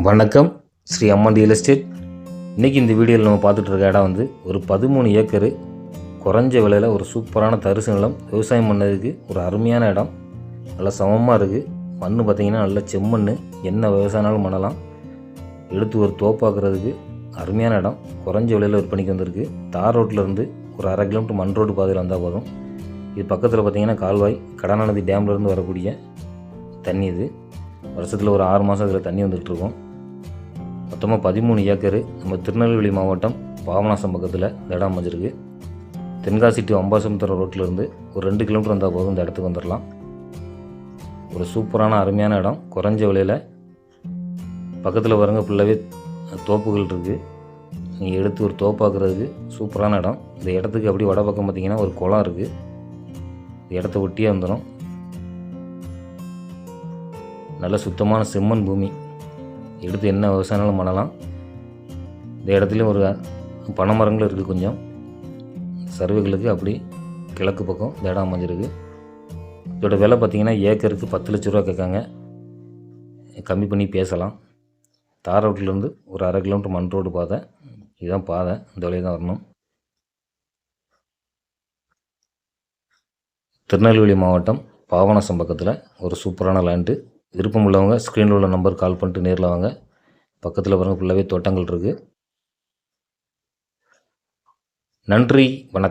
வணக்கம். ஸ்ரீ அம்மன் real estate இன்றைக்கி இந்த வீடியோவில் நம்ம பார்த்துட்டு இருக்க இடம் வந்து ஒரு பதிமூணு ஏக்கரு குறைஞ்ச விலையில் ஒரு சூப்பரான தரிசு நிலம் விவசாயம் பண்ணதுக்கு ஒரு அருமையான இடம். நல்லா சமமாக இருக்குது மண் பார்த்திங்கன்னா நல்ல செம்மண் என்ன விவசாயம்னாலும் பண்ணலாம். எடுத்து ஒரு தோப்பாக்குறதுக்கு அருமையான இடம். குறைஞ்ச விலையில் விற்பனைக்கு வந்திருக்கு. தார் ரோட்டில் இருந்து ஒரு அரை கிலோமீட்டர் மண் ரோடு பாதையில் வந்தால் போதும். இது பக்கத்தில் பார்த்திங்கன்னா கால்வாய் கடனாநதி டேம்லேருந்து வரக்கூடிய தண்ணி இது. வருஷத்தில் ஒரு ஆறு மாதம் இதில் தண்ணி வந்துகிட்ருக்கோம் மொத்தமாக பதிமூணு ஏக்கரு நம்ம திருநெல்வேலி மாவட்டம் பாபநாசம் பக்கத்தில் இந்த இடம் அமைஞ்சிருக்கு. தென்காசி டு அம்பாசமுத்திரம் ரோட்டிலேருந்து ஒரு ரெண்டு கிலோமீட்டர் வந்தால் போதும் இந்த இடத்துக்கு வந்துடலாம் ஒரு சூப்பரான அருமையான இடம். குறைஞ்ச விலையில் பக்கத்தில் பாருங்க ஃபுல்லாகவே தோப்புகள் இருக்குது நீங்கள் எடுத்து ஒரு தோப்பாக்குறதுக்கு சூப்பரான இடம். இந்த இடத்துக்கு அப்படி வட பக்கம் பார்த்திங்கன்னா ஒரு குளம் இருக்குது இந்த இடத்த ஒட்டியே வந்துடும் நல்ல சுத்தமான செம்மண் பூமி. எடுத்து என்ன விவசாயம்னாலும் பண்ணலாம். இந்த இடத்துலையும் ஒரு பனை மரங்கள் இருக்குது கொஞ்சம். சர்வைகளுக்கு அப்படி கிழக்கு பக்கம் இந்த இடம் அமைஞ்சிருக்கு. இதோட விலை பார்த்திங்கன்னா ஏக்கருக்கு பத்து லட்ச ரூபா கேட்காங்க. கம்மி பண்ணி பேசலாம். தார் ரோட்லேருந்து ஒரு அரை கிலோமீட்டர் மண் ரோடு பாதை. இதுதான் பாதை. இந்த வழியை தான் வரணும். திருநெல்வேலி மாவட்டம் பாவனசம் பக்கத்தில் ஒரு சூப்பரான லேண்டு விருப்பம் உள்ளவங்க ஸ்க்ரீனில் உள்ள நம்பர் கால் பண்ணிட்டு நேரில் வாங்க. பக்கத்தில் பாருங்கள் ஃபுல்லாகவே தோட்டங்கள் இருக்குது நன்றி வணக்கம்.